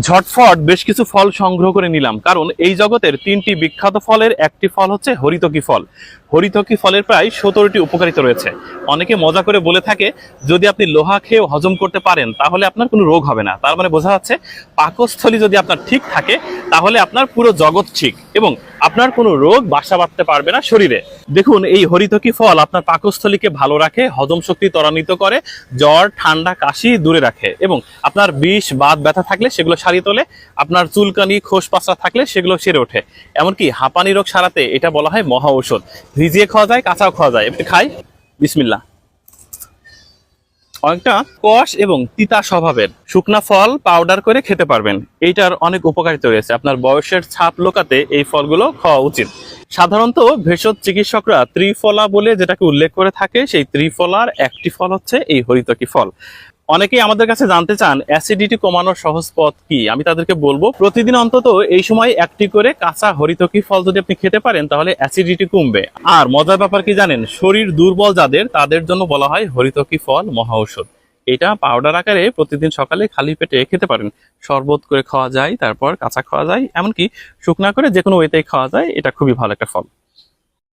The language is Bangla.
ঝটফট বেশ কিছু ফল সংগ্রহ করে নিলাম। কারণ এই জগতের তিনটি বিখ্যাত ফলের একটি ফল হচ্ছে হরিতকি ফল। হরিতকি ফলের প্রায় সতেরোটি উপকারিতা রয়েছে। অনেকে মজা করে বলে থাকে, যদি আপনি লোহা খেয়েও হজম করতে পারেন, তাহলে আপনার কোনো রোগ হবে না। তার মানে বোঝা যাচ্ছে, পাকস্থলী যদি আপনার ঠিক থাকে, তাহলে আপনার পুরো জগৎ ঠিক এবং আপনার কোনো রোগ, বাসা বাঁধতে পারবে না শরীরে। দেখুন, এই হরিতকি ফল আপনার পাকস্থলীকে ভালো রাখে, হজম শক্তি ত্বরান্বিত করে, জ্বর, ঠান্ডা, কাশি দূরে রাখে এবং আপনার বিষ, বাত, ব্যথা থাকলে সেগুলো সারিয়ে তোলে, আপনার চুলকানি, খোস পাসরা থাকলে সেগুলো সেরে ওঠে। এমনকি হাঁপানি রোগ সারাতে এটা বলা হয় মহা ঔষধ। ভিজিয়ে খাওয়া যায়, কাঁচাও খাওয়া যায়। খাই? বিসমিল্লা অনেকটা কষ এবং তিতা স্বভাবের। শুকনা ফল পাউডার করে খেতে পারবেন। এইটার অনেক উপকারিতা রয়েছে। আপনার বয়সের ছাপ লোকাতে এই ফলগুলো খাওয়া উচিত। সাধারণত ভেষজ চিকিৎসকরা ত্রিফলা বলে যেটাকে উল্লেখ করে থাকে, সেই ত্রিফলার একটি ফল হচ্ছে এই হরিতকি ফল। অনেকেই আমাদের কাছে জানতে চান অ্যাসিডিটি কমানোর সহজ পথ কি? আমি তাদেরকে বলব, প্রতিদিন অন্তত এই সময় একটি করে কাঁচা হরিতকি ফল যদি আপনি খেতে পারেন, তাহলে অ্যাসিডিটি কমবে। আর মজার ব্যাপার কি জানেন, শরীর দুর্বল যাদের, তাদের জন্য বলা হয় হরিতকি ফল মহা ঔষধ এটা পাউডার আকারে প্রতিদিন সকালে খালি পেটে খেতে পারেন। শরবত করে খাওয়া যায়, তারপর কাঁচা খাওয়া যায়, এমনকি শুকনা করে যে কোনো ওয়েতেই খাওয়া যায়, এটা খুবই ভালো একটা ফল।